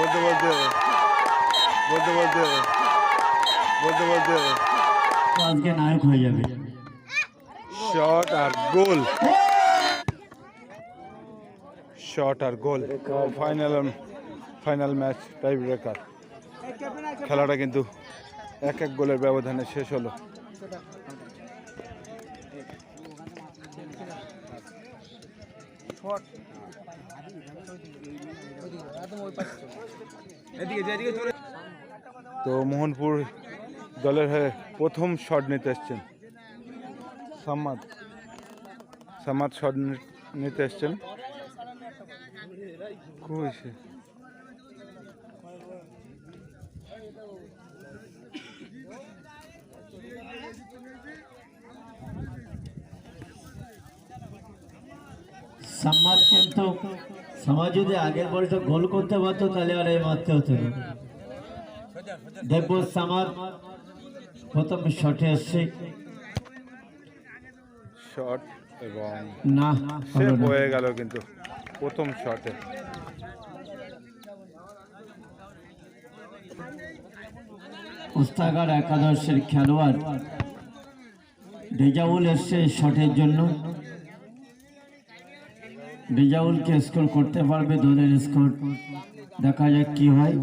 বলতে বলতে বলতে বলতে বলতে বলতে। তো আজকে নায়ক হয়ে যাবে। শট আর গোল। শট আর goal. Final final match tie breaker খেলাটা কিন্তু এক এক গোলের ব্যবধানে শেষ হলো। তো মোহনপুর দলের হয়ে প্রথম শট নিতে এসছেন। সাম্মাদ সাম্মাদ শট নিতে এসছেন? সম্মাদ কিন্তু সমাজ যদি আগের বলটা গোল করতে পারতো তাহলে আর এই মারতে হতো না। দেখব সামাদ প্রথম শটে এসছে। শট এবং না সেভ হয়ে গেল কিন্তু প্রথম শটে। উস্তাগার একাদশের খেলোয়াড়। রেজাউল এসছে শটের জন্য। রেজাউলকে স্কোর করতে পারবে? দলের স্কোর দেখা যাক কি হয়।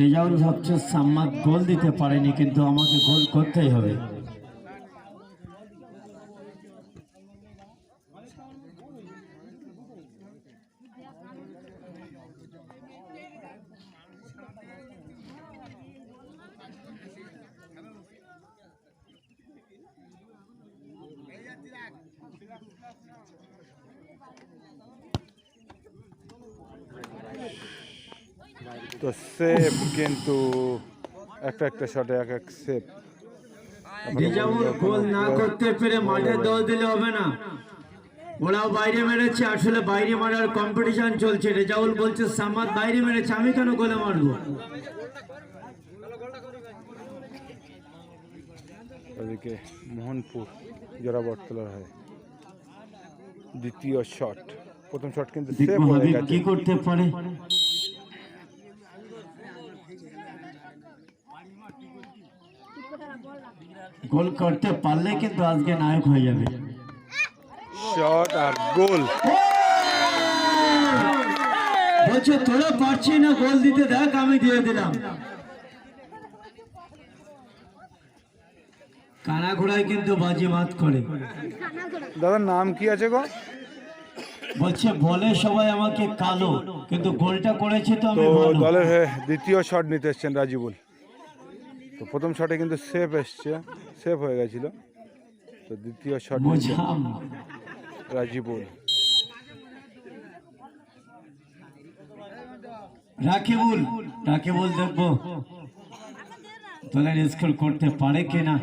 রেজাউল সবচেয়ে সাম্মাদ গোল দিতে পারেনি, কিন্তু আমাকে গোল করতেই হবে। তো সেভ কিন্তু একটা একটা শটে এক এক রেজাউল গোল না করতে পেরে মাঠে দল দিলে হবে না। ওরাও বাইরে মেরেছে আসলে বাইরে মারার কম্পিটিশন চলছে। রেজাউল বলছে সামাদ বাইরে মেরেছে আমি কেন গোলে মারবো? ওদিকে মোহনপুর জোড়াবটতলার হয় দ্বিতীয় শট প্রথম শট কিন্তু সেভ হয়ে গেছে। কি করতে পারে? গোল করতে পারলে কিন্তু আজকে নায়ক হয়ে যাবে। শট আর গোল। বলছে তোরা পারছি না গোল দিতে দেখ আমি দিয়ে দিলাম। কানা ঘোড়ায় কিন্তু বাজি মাত করে। দাদার নাম কি আছে গো? বলছে বলে সবাই আমাকে কালো কিন্তু গোলটা করেছে তো আমি দলের দ্বিতীয় শট নিতে এসছেন রাজিবুল। তো প্রথম শটে কিন্তু সেফ এসছে সেফ হয়ে গেছিল। তো দ্বিতীয় শট রাজিবুল। রাকিবুল রাকিবুল দেখব। দলের স্কোর করতে পারে কিনা?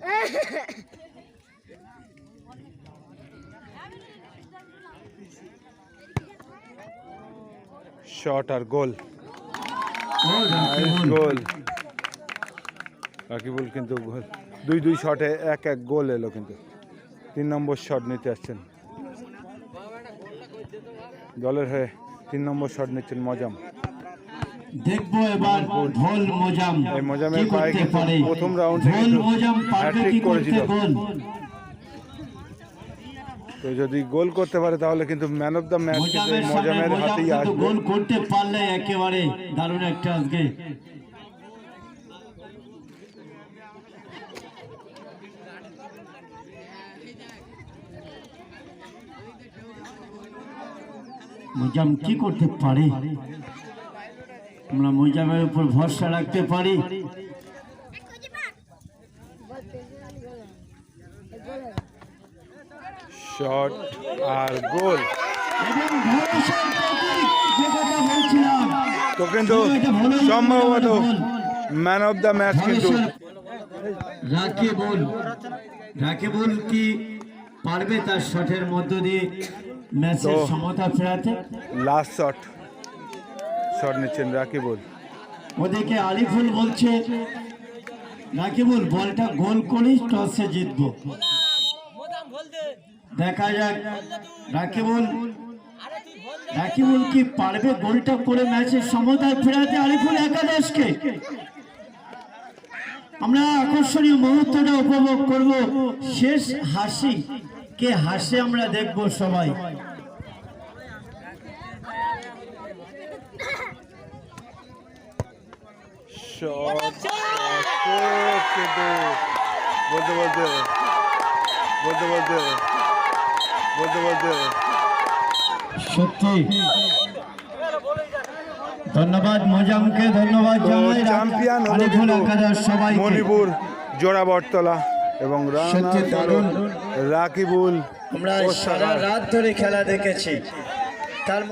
শট আর গোল ও রাকিবুল গোল রাকিবুল কিন্তু গোল দুই দুই শটে এক এক গোল এলো কিন্তু। তিন নম্বর শট নিতে আসছেন। দলের হয়ে তিন নম্বর শট নিচ্ছেন মজাম। দেখব এবার ঢোল মোজাম। এই মোজামের পায়ে করতে কিন্তু পারে? প্রথম রাউন্ডে ঢোল কিন্তু মোজাম পারবে hat-trick কি করতে করেছিল। গোল তো যদি গোল করতে পারে তাহলে কিন্তু ম্যান অফ দ্য ম্যাচ মোজামের সামনে মজামের মোজাম হাতেই কিন্তু আসবে। গোল করতে পারলে একেবারে দারুণ একটা আজকে। মোজাম কি করতে পারে? আমরা মোজামের উপর ভরসা রাখতে পারি। শট আর গোল। তো কিন্তু সম্ভবত ম্যান অফ দ্য ম্যাচ কিন্তু রাকিবুল রাকিবুল কি পারবে তার শটের মধ্য দিয়ে ম্যাচের সমতা ফেরাতে? লাস্ট শট শট নিচ্ছেন রাকিবুল ওদিকে আলিফুল বলছে রাকিবুল বলটা গোল করিস টসে জিতবো। দেখা যাক রাকিবুল রাকিবুল কি পারবে গোলটা করে ম্যাচের সমতায় ফেরাতে আলিফুল একাদশকে আমরা আকর্ষণীয় মুহূর্তটা উপভোগ করব শেষ হাসি কে হাসে আমরা দেখব সবাই বলতে বলতে বলতে বলতে সত্যি। ধন্যবাদ মজামকে ধন্যবাদ জানাই চ্যাম্পিয়ন হলো একাদশ সবাইকে। মণিপুর জোড়া বটতলা এবং সত্যি রানার্স দারুণ। রাকিবুল আমরা সারা রাত ধরে খেলা দেখেছি। তার